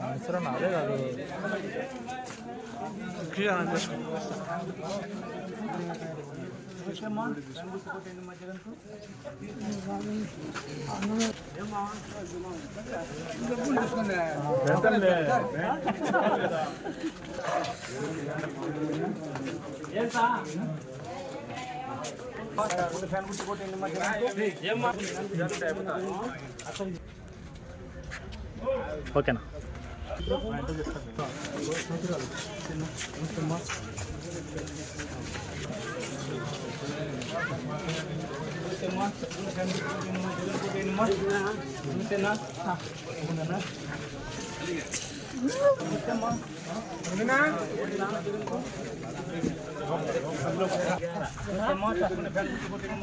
First నుంచి అంటే ఓకేనా నమస్తే అమ్మా ఫ్యాన్ ఓకేనా?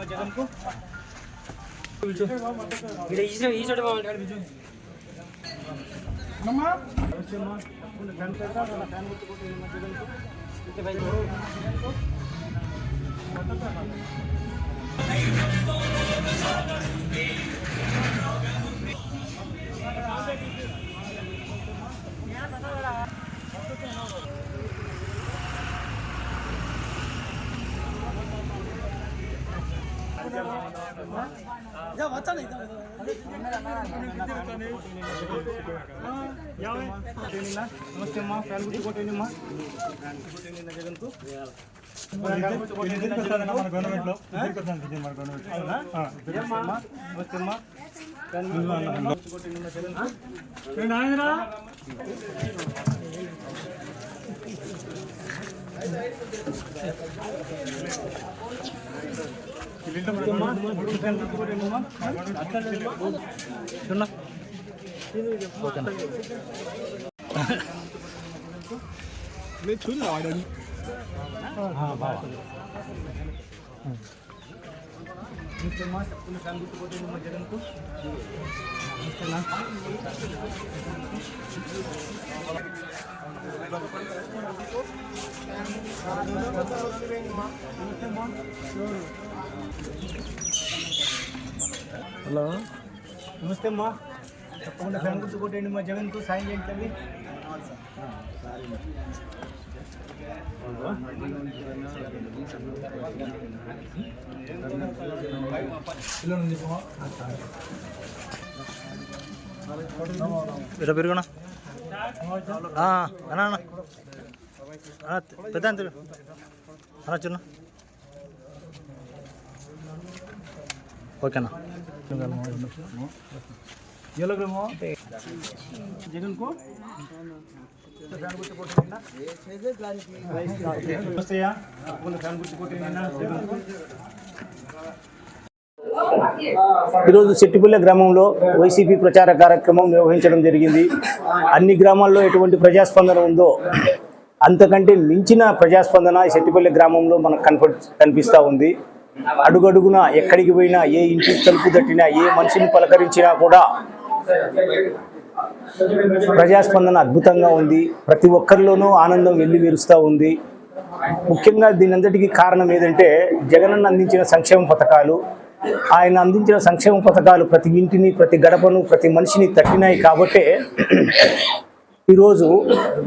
జగన్కు 야 맞잖아 이거. ఏమ్మా నమస్తే అమ్మా ఫ్యాన్ గుర్తు కొట్టండి అమ్మా జగన్కు అమ్మా ఫ్యాన్ గుర్తు కొట్టండి అమ్మా ఓకేనా నేను చూడలే వాడని నమస్తే అమ్మా హలో. నమస్తే అమ్మా. తప్పకుండా ఫ్యాన్ గుర్తు కొట్టండి మా జగన్కు సాయం చేయండి ఇరా పెరుగునా అన్నా. అన్న పెద్ద చిన్న. ఓకేనా? ఎలాగేమో జగన్కు ఫ్యాన్ గుర్తు కొట్టండి నమస్తే తప్పకుండా ఫ్యాన్ గుర్తు కొట్టండి జగన్కు ఈరోజు సెట్టిపల్లె గ్రామంలో వైసీపీ ప్రచార కార్యక్రమం నిర్వహించడం జరిగింది. అన్ని గ్రామాల్లో ఎటువంటి ప్రజాస్పందన ఉందో అంతకంటే మించిన ప్రజాస్పందన ఈ సెట్టిపల్లె గ్రామంలో మనకు కనప కనిపిస్తూ ఉంది. అడుగడుగున ఎక్కడికి పోయినా ఏ ఇంటికి తలుపు తట్టినా ఏ మనిషిని పలకరించినా కూడా ప్రజాస్పందన అద్భుతంగా ఉంది. ప్రతి ఒక్కరిలోనూ ఆనందం వెళ్ళి విరుస్తూ ఉంది. ముఖ్యంగా దీనంతటికీ కారణం ఏదంటే జగనన్న అందించిన సంక్షేమ పథకాలు. ఆయన అందించిన సంక్షేమ పథకాలు ప్రతి ఇంటిని ప్రతి గడపను ప్రతి మనిషిని తట్టినాయి కాబట్టే ఈరోజు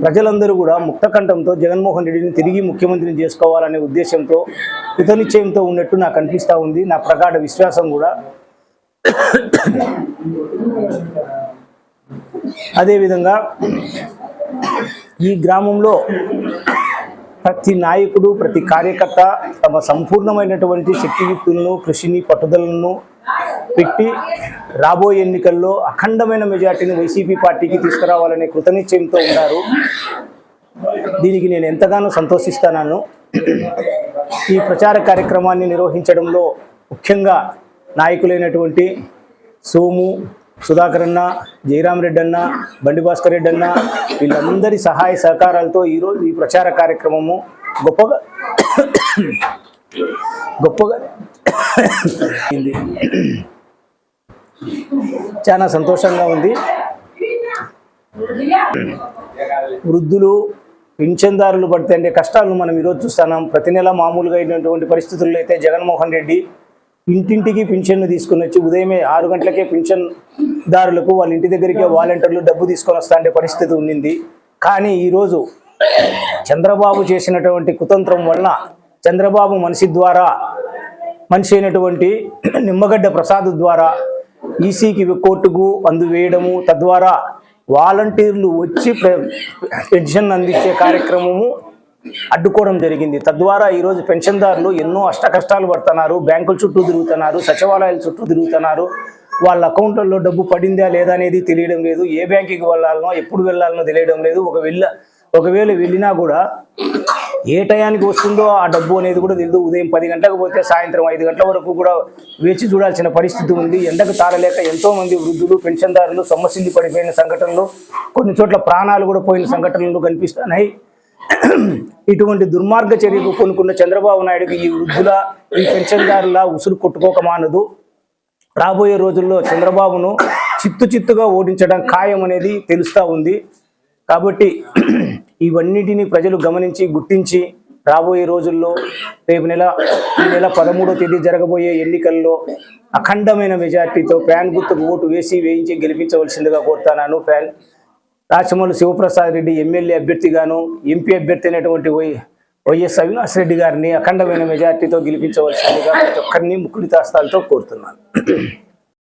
ప్రజలందరూ కూడా ముక్తకంఠంతో జగన్మోహన్ రెడ్డిని తిరిగి ముఖ్యమంత్రిని చేసుకోవాలనే ఉద్దేశంతో కృతనిశ్చయంతో ఉన్నట్టు నాకు అనిపిస్తూ ఉంది. నా ప్రగాఢ విశ్వాసం కూడా. అదేవిధంగా ఈ గ్రామంలో ప్రతి నాయకుడు ప్రతి కార్యకర్త తమ సంపూర్ణమైనటువంటి శక్తియుక్తులను కృషిని పట్టుదలను పెట్టి రాబోయే ఎన్నికల్లో అఖండమైన మెజార్టీని వైసీపీ పార్టీకి తీసుకురావాలనే కృతనిశ్చయంతో ఉన్నారు దీనికి నేను ఎంతగానో సంతోషిస్తాను ఈ ప్రచార కార్యక్రమాన్ని నిర్వహించడంలో ముఖ్యంగా నాయకులైనటువంటి సోము సుధాకర్ అన్న జయరాం రెడ్డి అన్న బండి భాస్కర్ రెడ్డి అన్న వీళ్ళందరి సహాయ సహకారాలతో ఈరోజు ఈ ప్రచార కార్యక్రమము గొప్పగా గొప్పగా అయింది. చాలా సంతోషంగా ఉంది. వృద్ధులు పింఛన్దారులు పడితే అంటే కష్టాలను మనం ఈరోజు చూస్తున్నాం. ప్రతి నెల మామూలుగా అయినటువంటి పరిస్థితుల్లో అయితే జగన్మోహన్ రెడ్డి ఇంటింటికి పింఛన్ను తీసుకుని వచ్చి ఉదయమే ఆరు గంటలకే పింఛన్ దారులకు వాళ్ళ ఇంటి దగ్గరికే వాలంటీర్లు డబ్బు తీసుకొని వస్తా పరిస్థితి ఉండింది. కానీ ఈరోజు చంద్రబాబు చేసినటువంటి కుతంత్రం వలన చంద్రబాబు మనిషి ద్వారా మనిషి అయినటువంటి నిమ్మగడ్డ ప్రసాద్ ద్వారా ఈసీకి కోర్టుకు అందువేయడము తద్వారా వాలంటీర్లు వచ్చి పెన్షన్ అందించే కార్యక్రమము అడ్డుకోవడం జరిగింది. తద్వారా ఈరోజు పెన్షన్దారులు ఎన్నో అష్టకష్టాలు పడుతున్నారు. బ్యాంకుల చుట్టూ తిరుగుతున్నారు. సచివాలయాల చుట్టూ తిరుగుతున్నారు. వాళ్ళ అకౌంట్లలో డబ్బు పడిందా లేదా అనేది తెలియడం లేదు. ఏ బ్యాంకుకి వెళ్ళాలనో ఎప్పుడు వెళ్ళాలనో తెలియడం లేదు. ఒక వెళ్ళ ఒకవేళ వెళ్ళినా కూడా ఏ టయానికి వస్తుందో ఆ డబ్బు అనేది కూడా తెలియదు. ఉదయం పది గంటలకు పోతే సాయంత్రం ఐదు గంటల వరకు కూడా వేచి చూడాల్సిన పరిస్థితి ఉంది. ఎండకు తారలేక ఎంతో మంది వృద్ధులు పెన్షన్దారులు సొమ్మసిల్లి పడిపోయిన సంఘటనలు కొన్ని చోట్ల ప్రాణాలు కూడా పోయిన సంఘటనలు కనిపిస్తున్నాయి. ఇటువంటి దుర్మార్గ చర్యకు కొనుక్కున్న చంద్రబాబు నాయుడుకి ఈ వృద్ధుల ఈ పెన్షన్దారుల ఉసురు కొట్టుకోక మానదు. రాబోయే రోజుల్లో చంద్రబాబును చిత్తు చిత్తుగా ఓడించడం ఖాయం అనేది తెలుస్తూ ఉంది. కాబట్టి ఇవన్నిటిని ప్రజలు గమనించి గుర్తించి రాబోయే రోజుల్లో రేపు నెల ఈ నెల పదమూడో తేదీ జరగబోయే ఎన్నికల్లో అఖండమైన మెజార్టీతో ఫ్యాన్ గుర్తుకు ఓటు వేసి వేయించి గెలిపించవలసిందిగా కోరుతాను ఫ్యాన్ రాచమల్లు శివప్రసాద్ రెడ్డి ఎమ్మెల్యే అభ్యర్థిగాను ఎంపీ అభ్యర్థి అయినటువంటి వై వైఎస్ అవినాష్ రెడ్డి గారిని అఖండమైన మెజార్టీతో గెలిపించవలసిందిగా ప్రతి ఒక్కరిని ముక్కుడి తాస్తాలతో కోరుతున్నాను.